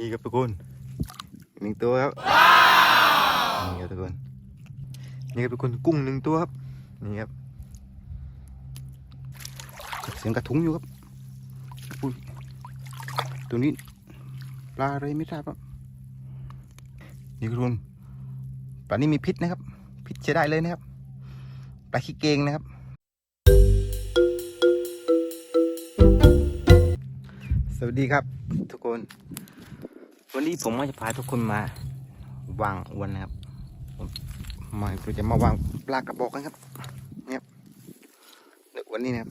นี่ครับทุกคนหนึ่งตัวครับนี่ครับทุกคนนี่ครับทุกคนกุ้งหนึ่งตัวครับนี่ครับเสียงกระทุ้งอยู่ครับอุ้ยตัวนี้ปลาอะไรไม่ทราบครับนี่ครับทุกคนปลานี้มีพิษนะครับ พิษใช้ได้เลยนะครับปลาขี้เกงนะครับ สวัสดีครับทุกคน วันนี้ผมก็จะพาทุกคนมาวางอวนนะครับมาเราจะมาวางปลากระบอกกันครับเนี่ยครับเดี๋ยววันนี้นะครับ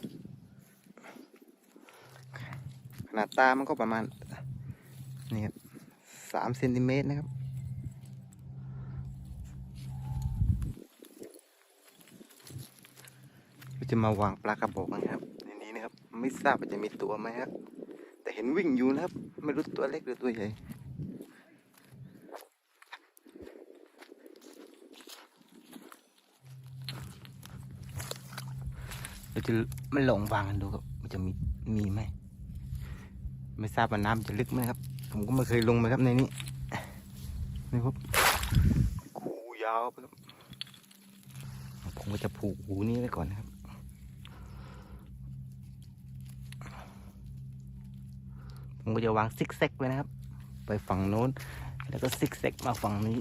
ขนาดตามันก็ประมาณนี่ครับสามเซนติเมตรนะครับจะมาวางปลากระบอกกันครับในนี้นะครับ ไม่ทราบว่าจะมีตัวไหมครับแต่เห็นวิ่งอยู่นะครับ ไม่รู้ตัวเล็กหรือตัวใหญ่ เราจะไม่ลงวางกันดูครับมันจะมีมีไหมไม่ทราบว่าน้ำจะลึกไหมครับ ผมก็ไม่เคยลงมาครับในนี้นี่ครับคูยาวครับผมก็จะผูกหูนี้ไว้ก่อนนะครับผมก็จะวางซิกแซกไว้นะครับ ไปฝั่งโน้น แล้วก็ซิกแซกมาฝั่งนี้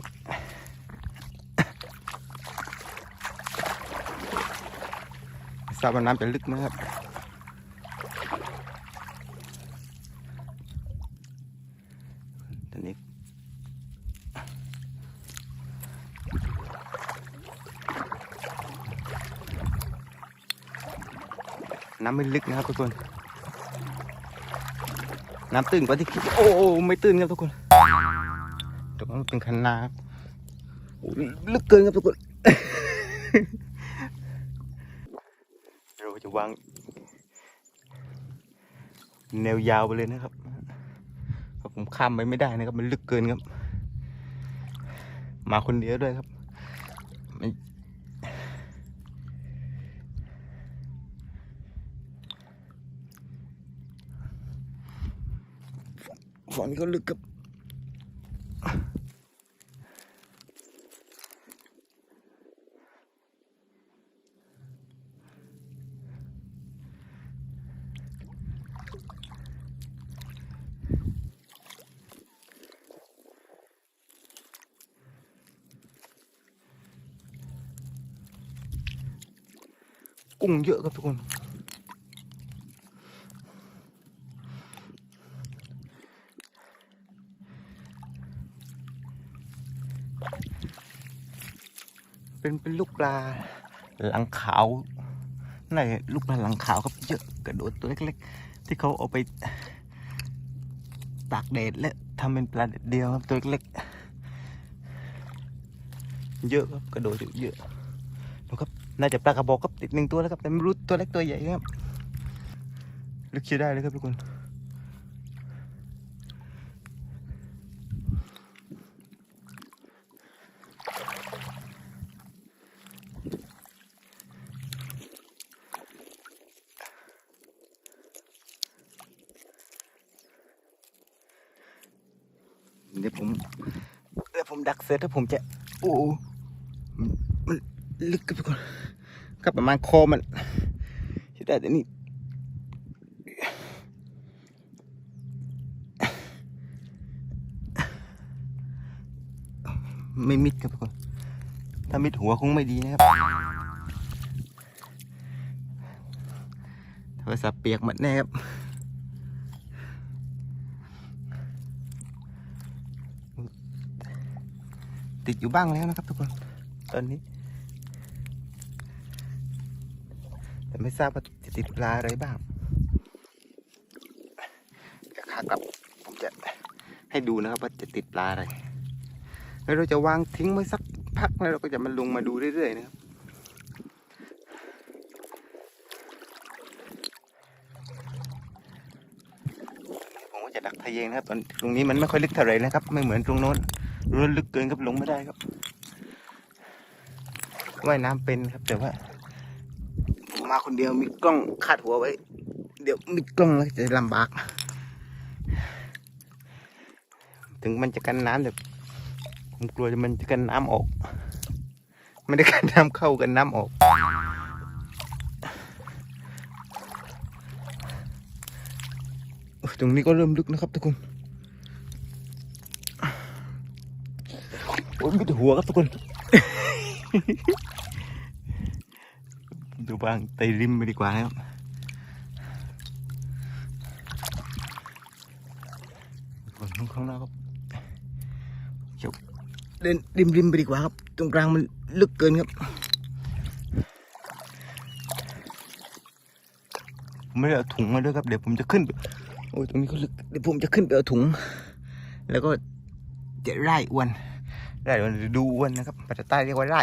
ไม่ ทราบว่าน้ำจะลึกไหมครับตอนนี้น้ำไม่ลึกนะครับทุกคน น้ำตื้นกว่าที่คิด โอ้ไม่ตื้นครับทุกคนตรงนั้นเป็นคันนาครับลึกเกินครับทุกคน จะวางแนวยาวไปเลยนะครับผมข้ามไปไม่ได้นะครับ มันลึกเกินครับ มาคนเดียวด้วยครับฝั่งนี้ก็ลึกครับ กุ้งเยอะครับทุกคนเป็นเป็นลูกปลาหลังขาวนั่นลูกปลาหลังขาวครับเยอะกระโดดตัวเล็กๆ ที่เขาเอาไปตากแดดและทำเป็นปลาแดดเดียวครับตัวเล็กๆเยอะครับกระโดดเยอะดูครับ น่าจะปลากระบอกครับติดหนึ่งตัวแล้วครับแต่ไม่รู้ตัวเล็กตัวใหญ่ครับลึกใช้ได้เลยครับทุกคนเดี๋ยวผมเดี๋ยวผมดักเสร็จแล้วผมจะโอ้มัน ลึกครับทุกคนก็ประมาณคอมันใช่ได้แต่นี่ไม่มิดครับทุกคนถ้ามิดหัวคงไม่ดีนะครับโทรศัพท์เปียกหมดแน่ครับติดอยู่บ้างแล้วนะครับทุกคน ตอนนี้ แต่ไม่ทราบว่าจะติดปลาอะไรบ้างเดี๋ยวขากลับผมจะให้ดูนะครับว่าจะติดปลาอะไร แล้วเราจะวางทิ้งไว้สักพักแล้วเราก็จะมาลงมาดูเรื่อยๆนะครับผมก็จะดักทะเยงนะครับตอนตรงนี้มันไม่ค่อยลึกเท่าไหร่นะครับ ไม่เหมือนตรงโน้นรงโน้นลึกเกินครับลงไม่ได้ครับว่ายน้ำเป็นครับแต่ว่า มาคนเดียวมีกล้องคาดหัวไว้ เดี๋ยวมีกล้องแล้วจะลำบาก ถึงมันจะกันน้ำแต่ผมกลัวจะมันจะกันน้ำออก ไม่ได้กันน้ำเข้ากันน้ำออกตรงนี้ก็เริ่มลึกนะครับทุกคนโอ้ยมีแต่หัวครับทุกคน ดูบ้างไตริมไปดีกว่านะครับคนข้างข้างหน้าครับเดี๋ยวเดินริมริมไปดีกว่าครับ ตรงกลางมันลึกเกินครับผมไม่ได้เอาถุงมาด้วยครับ เดี๋ยวผมจะขึ้น โอ้ยตรงนี้ก็ลึก เดี๋ยวผมจะขึ้นไปเอาถุง แล้วก็จะไล่อ้วนไร่อ้วนดูอ้วนนะครับภาษาใต้เรียกว่าไร่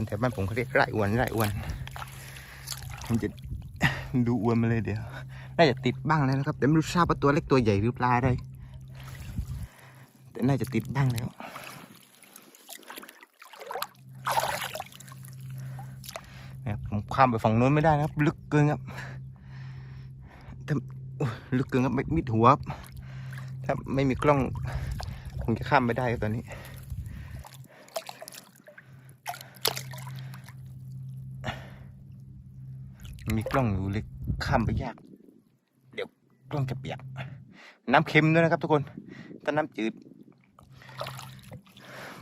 คนแถวบ้านผมเขาเรียกไร่อ้วนไร่อ้วนผมจะดูอ้วนมาเลยเดี๋ยวน่าจะติดบ้างแล้วนะครับ แต่ไม่รู้ทราบว่าตัวเล็กตัวใหญ่หรือปลาอะไรแต่น่าจะติดบ้างแล้วนะครับผมข้ามไปฝั่งโน้นไม่ได้นะครับ ลึกเกินครับถ้าลึกเกินครับไม่มิดหัวครับถ้าไม่มีกล้องคงจะข้ามไม่ได้ครับตอนนี้ มีกล้องอยู่เลยข้ามไปยาก เดี๋ยวกล้องจะเปียก น้ำเค็มด้วยนะครับทุกคนถ้าน้ำจืด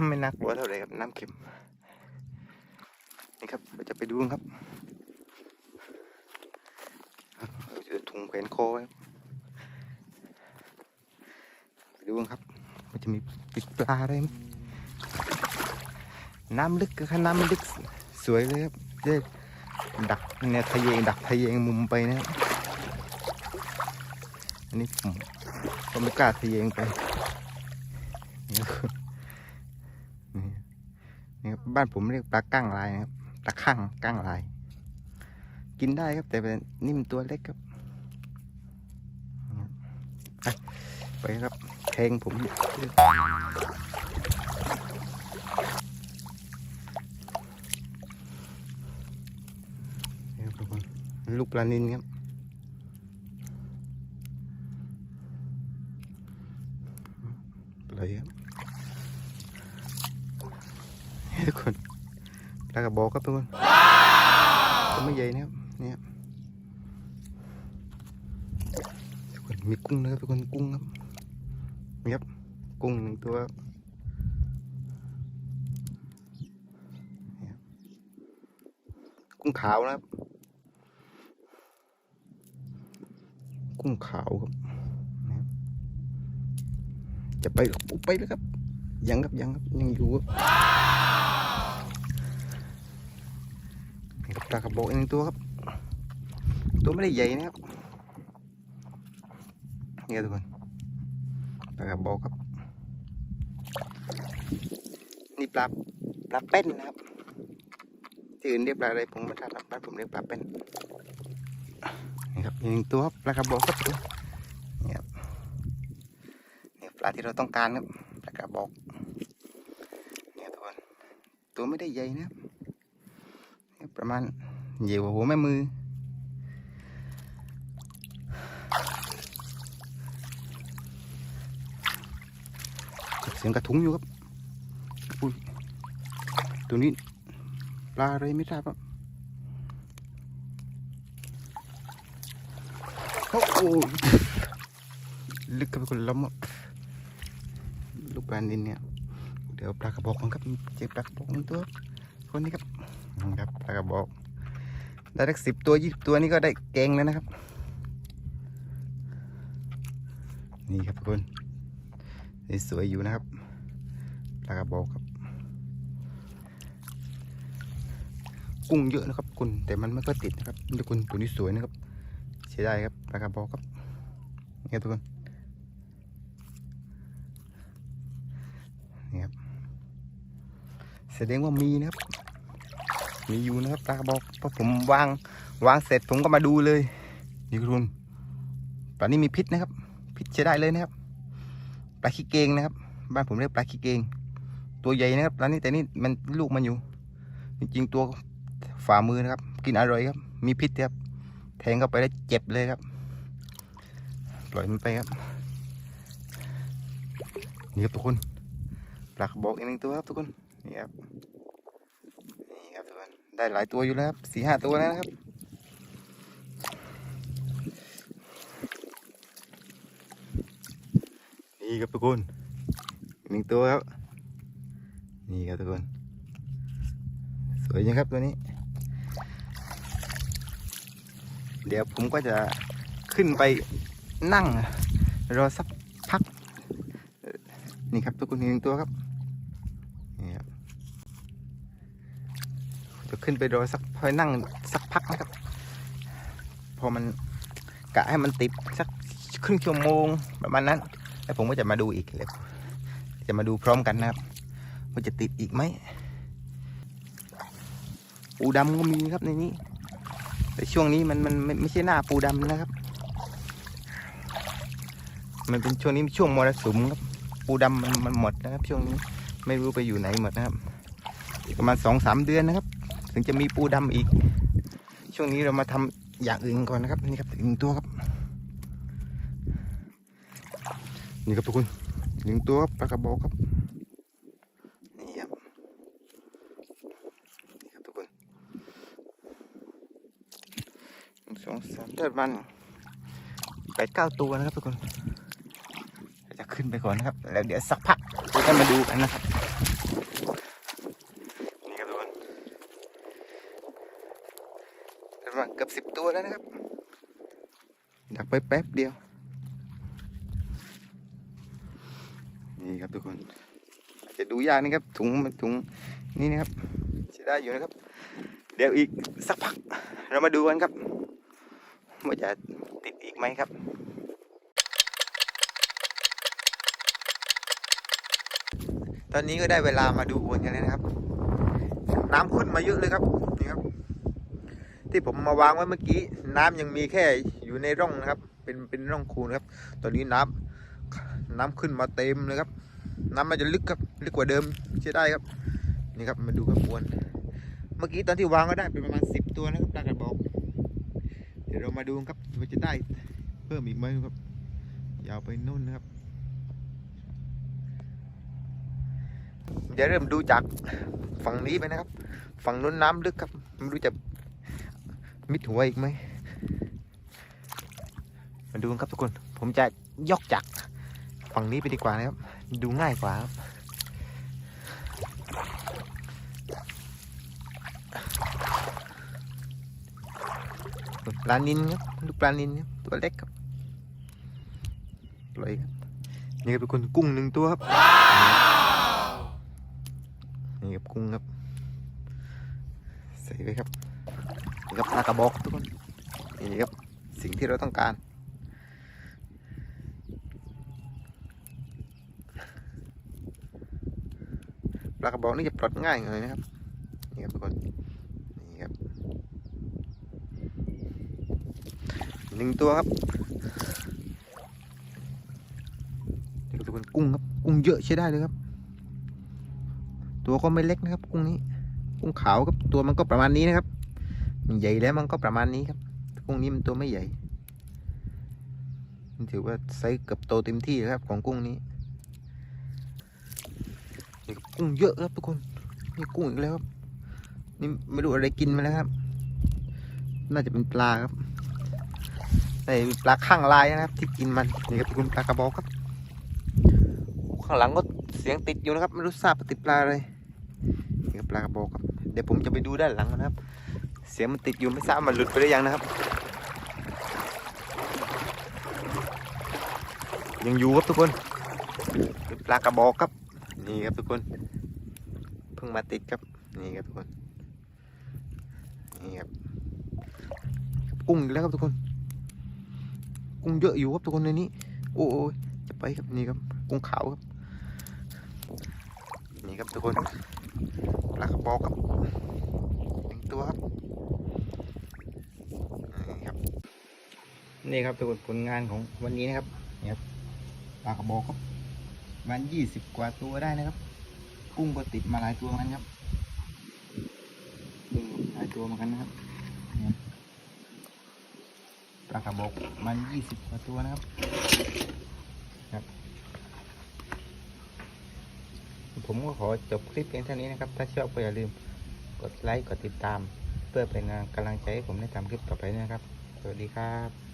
ไม่น่ากลัวเท่าไหร่ครับน้ำเค็ม นี่ครับเราจะไปดูครับเราจะถุงแขวนคอไว้ครับไปดูครับ มันจะมีติดปลาอะไรไหมน้ำลึกก็ค่ะน้ำลึกสวยเลยครับเจ๊ดัก เนี่ยทะเยงดักทะเยงมุมไปนะอันนี้ผมก็ไม่กล้าทะเยงไปนี่ครับนี่ครับบ้านผมเรียกปลากั้งลายนะครับปลาข้างกั้งลาย กินได้ครับแต่เป็นนิ่มตัวเล็กครับไปครับแทงผมนี่ครับทุกคน ลูกปลานินครับ ปล่อยครับทุกคนปลากระบอกครับทุกคนตัวไม่ใหญ่นะครับเนี่ยครับทุกคนมีกุ้งนะครับทุกคนกุ้งครับนี่ครับกุ้งหนึ่งตัวครับกุ้งขาวนะครับ กุ้งขาวครับนี่ครับ จะไปครับไปแล้วครับ ยังครับยังครับยังอยู่ครับนี่ครับปลากระบอกอีกหนึ่งตัวครับ ตัวไม่ได้ใหญ่นะครับนี่ครับทุกคนปลากระบอกครับ นี่ปลาปลาเป็นนะครับที่อื่นเรียกปลาอะไรผมไม่ทราบครับบ้านผมเรียกปลาเป็น ครับอีกหนึ่งตัวปลากระบอกครับนี่ครับนี่ปลาที่เราต้องการครับปลากระบอกนี่ครับทุกคนตัวไม่ได้ใหญ่นะครับประมาณใหญ่กว่าหัวแม่มือเสียงกระทุ้งอยู่ครับอุ้ยตัวนี้ปลาอะไรไม่ทราบครับโอ้โห ลึกเข้าไปคนล้มอะลูกปลานินเนี่ย เดี๋ยวปลากระบอกมันครับเจอปลากระบอกหนึ่งตัว คนนี้ครับนะครับปลากระบอก ได้สักสิบตัวยี่สิบตัวนี่ก็ได้แกงแล้วนะครับ นี่ครับทุกคนนี่สวยอยู่นะครับปลากระบอกครับ กุ้งเยอะนะครับคุณแต่มันไม่ค่อยติดนะครับทุกคนตัวนี้สวยนะครับ สียดายครับปลากระบอกครับนี่ทุกคนนี่ครับแสดงว่ามีนะครับ มีอยู่นะครับปลากระบอกเพราะผมวางวางเสร็จผมก็มาดูเลยนี่ทุกคนปลานี้มีพิษนะครับ พิษใช้ได้เลยนะครับปลาขี้เกงนะครับ บ้านผมเรียกปลาขี้เกง ตัวใหญ่นะครับปลานี้แต่นี่มันลูกมันอยู่ จริงๆตัวฝ่ามือนะครับ กินอร่อยครับ มีพิษครับ แทงเข้าไปแล้วเจ็บเลยครับ ปล่อยมันไปครับ นี่ครับทุกคนปลากระบอกอีกหนึ่งตัวครับทุกคน นี่ครับ นี่ครับทุกคน ได้หลายตัวอยู่แล้วครับสี่ห้าตัวแล้วนะครับนี่ครับทุกคนอีกหนึ่งตัวครับ นี่ครับทุกคน สวยจังครับตัวนี้ เดี๋ยวผมก็จะขึ้นไปนั่ง รอสักพัก นี่ครับ ทุกคนอีกหนึ่งตัวครับนี่ครับจะขึ้นไปรอสักพอนั่งสักพักนะครับ พอมันกะให้มันติดสักครึ่งชั่วโมงประมาณนั้น แล้วผมก็จะมาดูอีกเลยจะมาดูพร้อมกันนะครับว่าจะติดอีกไหมปูดำก็มีครับในนี้ แต่ช่วงนี้มันมันไม่ไม่ใช่หน้าปูดำนะครับ มันเป็นช่วงนี้ช่วงมรสุมครับ ปูดำมันมันหมดนะครับ ช่วงนี้ไม่รู้ไปอยู่ไหนหมดนะครับประมาณสองสามเดือนนะครับ ถึงจะมีปูดำอีก ช่วงนี้เรามาทำอย่างอื่นก่อนนะครับนี่ครับหนึ่งตัวครับ นี่ครับทุกคนหนึ่งตัวครับปลากระบอกครับนี่ครับนี่ครับทุกคนหนึ่ง สองสามเดือนมันแปดเก้าตัวนะครับทุกคน จะขึ้นไปก่อนนะครับ แล้วเดี๋ยวสักพักเราจะมาดูกันนะครับนี่ครับทุกคนประมาณเกือบสิบตัวแล้วนะครับดักไปแป๊บเดียว นี่ครับทุกคน จะดูยากนี่ครับถุงมันถุงนี่นะครับใช้ได้อยู่นะครับ เดี๋ยวอีกสักพัก เรามาดูกันครับ ว่าจะติดอีกไหมครับ ตอนนี้ก็ได้เวลามาดูอวนกันแล้วนะครับ น้ำขึ้นมาเยอะเลยครับนี่ครับ ที่ผมมาวางไว้เมื่อกี้ น้ำยังมีแค่อยู่ในร่องนะครับ เป็นเป็นร่องคูนะครับ ตอนนี้น้ำน้ำขึ้นมาเต็มเลยครับ น้ำมันจะลึกครับลึกกว่าเดิมใช่ได้ครับนี่ครับมาดูครับอวนเมื่อกี้ตอนที่วางก็ได้เป็นประมาณสิบตัวนะครับปลากระบอ ดี๋ยวเรามาดูครับว่าจะได้เพิ่มอีกไหมครับ ยาวไปนู่นนะครับเดี๋ยวเริ่มดูจากฝั่งนี้ไปนะครับ ฝั่งนู้นน้ำลึกครับไม่รู้จะมิดหัวอีกไหมมาดูครับทุกคน ผมจะยกจากฝั่งนี้ไปดีกว่านะครับ ดูง่ายกว่าครับ ลานินครับลูกปลานินครับตัวเล็กครับปล่อยครับนี่ครับทุกคนกุ้งหนึ่งตัวครับนี่ครับกุ้งครับใส่ไปครับนี่ครับปลากระบอกทุกคนนี่ครับสิ่งที่เราต้องการปลากระบอกนี่จะปลดง่ายหน่อยนะครับนี่ครับทุกคนนี่ครับ หนึ่งตัวครับนี่ครับทุกคนกุ้งครับ กุ้งเยอะใช้ได้เลยครับ ตัวก็ไม่เล็กนะครับ กุ้งนี้ กุ้งขาวครับตัวมันก็ประมาณนี้นะครับมันใหญ่แล้วมันก็ประมาณนี้ครับ กุ้งนี้มันตัวไม่ใหญ่มันถือว่าไซส์เกือบโตเต็มที่ครับของกุ้งนี้นี่กุ้งเยอะครับทุกคนนี่กุ้งอีกแล้วครับ นี่ไม่รู้อะไรกินมาแล้วครับ น่าจะเป็นปลาครับ แต่ปลาข้างลายนะครับ ที่กินมันนี่ครับทุกคนปลากระบอกครับ ข้างหลังก็เสียงติดอยู่นะครับ ไม่รู้ทราบติดปลาอะไรนี่ครับปลากระบอกครับ เดี๋ยวผมจะไปดูด้านหลังนะครับ เสียงมันติดอยู่ไม่ทราบมันหลุดไปหรือยังนะครับ ยังอยู่ครับทุกคนเป็นปลากระบอกครับ นี่ครับทุกคนเพิ่งมาติดครับนี่ครับทุกคนนี่ครับกุ้งอีกแล้วครับทุกคน กุ้งเยอะอยู่ครับทุกคนในนี้ โอ้ยจะไปครับนี่ครับกุ้งขาวครับ นี่ครับทุกคนปลากระบอกครับหนึ่งตัวครับนี่ครับ นี่ครับทุกคนผลงานของวันนี้นะครับนี่ครับปลากระบอกครับประมันยี่สิบกว่าตัวได้นะครับ กุ้งก็ติดมาหลายตัวเหมือนกันครับหลายตัวเหมือนกันนะครับากระบอกมันยี่สิบกว่าตัวนะครับครับ ผมก็ขอจบคลิปเพียงเท่านี้นะครับ ถ้าชอบก็อย่าลืมกดไลค์กดติดตาม เพื่อเป็นกำลังใจให้ผมได้ทำคลิปต่อไปนะครับ สวัสดีครับ